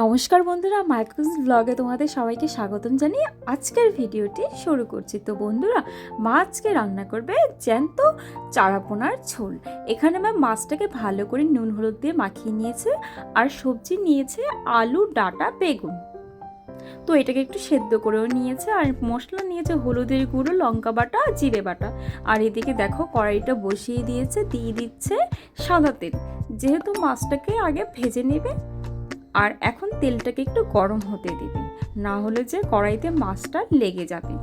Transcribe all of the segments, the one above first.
নমস্কার বন্ধুরা, মাইক্রোস ব্লগে তোমাদের সবাইকে স্বাগতম জানিয়ে আজকের ভিডিওটি শুরু করছি। তো বন্ধুরা, মা আজকে রান্না করবে জ্যান্ত চারাপোনার ঝোল। এখানে মা মাছটাকে ভালো করে নুন হলুদ দিয়ে মাখিয়ে নিয়েছে আর সবজি নিয়েছে আলু, ডাটা, বেগুন। তো এটাকে একটু সেদ্ধ করেও নিয়েছে আর মশলা নিয়েছে হলুদের গুঁড়ো, লঙ্কা বাটা, জিরে বাটা। আর এদিকে দেখো কড়াইটা বসিয়ে দিয়েছে, দিয়ে দিচ্ছে সাদা তেল। যেহেতু মাছটাকে আগে ভেজে নেবে আর এখন তেলটাকে একটু গরম হতে দিবে। না হলে যে কড়াইতে মাছটা লেগে যাবে।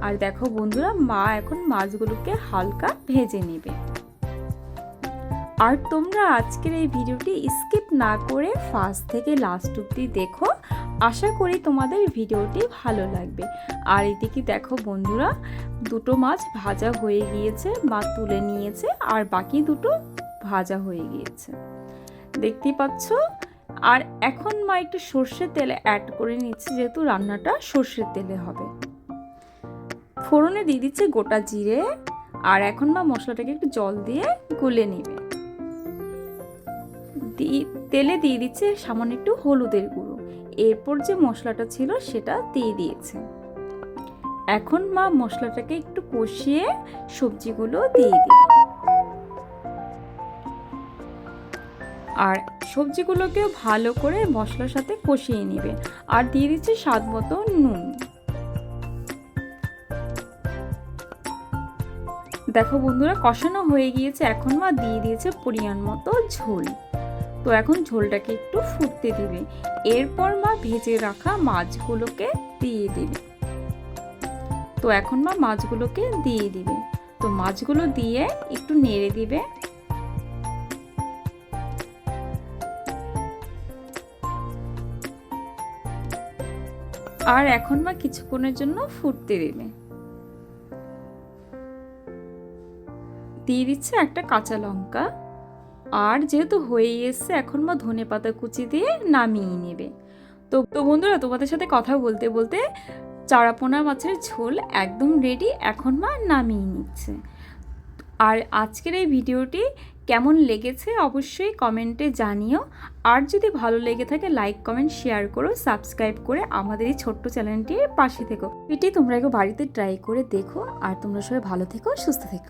আর দেখো বন্ধুরা, মা এখন মাছগুলোকে হালকা ভেজে নেবে। আর তোমরা আজকের এই ভিডিওটি স্কিপ না করে ফার্স্ট থেকে লাস্ট অব্দি দেখো। আশা করি তোমাদের ভিডিওটি ভালো লাগবে। আর এদিকে দেখো বন্ধুরা, দুটো মাছ ভাজা হয়ে গিয়েছে, মা তুলে নিয়েছে, আর বাকি দুটো ভাজা হয়ে গিয়েছে। দেখতেই পাচ্ছ? আর এখন মা একটু সর্ষের তেলে অ্যাড করে নিচ্ছি, যেহেতু রান্নাটা সর্ষের তেলে হবে। ফোড়নে দিয়ে দিচ্ছে গোটা জিরে, আর এখন মা মশলাটাকে একটু জল দিয়ে গুলে নেবে। তেলে দিয়ে দিচ্ছে সামান্য একটু হলুদের গুঁড়ো। এরপর যে মশলাটা ছিল সেটা দিয়ে দিয়েছে। এখন মা মশলাটাকে একটু কষিয়ে সবজিগুলো দিয়ে দিবে আর সবজিগুলোকেও ভালো করে মশলার সাথে কষিয়ে নেবে। আর দিয়ে দিচ্ছে স্বাদ মতো নুন। দেখো বন্ধুরা, কষানো হয়ে গিয়েছে, এখন মা দিয়ে দিয়েছে পরিমাণ মতো ঝোল। তো এখন ঝোলটাকে একটু ফুটতে দিবে। এরপর মা ভেজে রাখা মাছগুলোকে দিয়ে দিবে। তো এখন মা মাছগুলোকে দিয়ে দিবে। তো মাছগুলো দিয়ে একটু নেড়ে দিবে। আর এখন মা কিছুক্ষণের জন্য ফুটতে দেবে। দিয়ে দিচ্ছে একটা কাঁচা লঙ্কা। আর যেহেতু হয়ে এসছে, এখন মা ধনে পাতা কুচি দিয়ে নামিয়ে নেবে। তো তো বন্ধুরা, তোমাদের সাথে কথা বলতে বলতে চারাপোনা মাছের ঝোল একদম রেডি এখন মা নামিয়ে নিচ্ছে। আর আজকের এই ভিডিওটি কেমন লেগেছে অবশ্যই কমেন্টে জানিও। আর যদি ভালো লেগে থাকে লাইক কমেন্ট শেয়ার করো সাবস্ক্রাইব করে আমাদের এই ছোট্ট চ্যানেলটির পাশে থেকো। এটি তোমরা একে বাড়িতে ট্রাই করে দেখো। আর তোমরা সবাই ভালো থেকো, সুস্থ থেকো।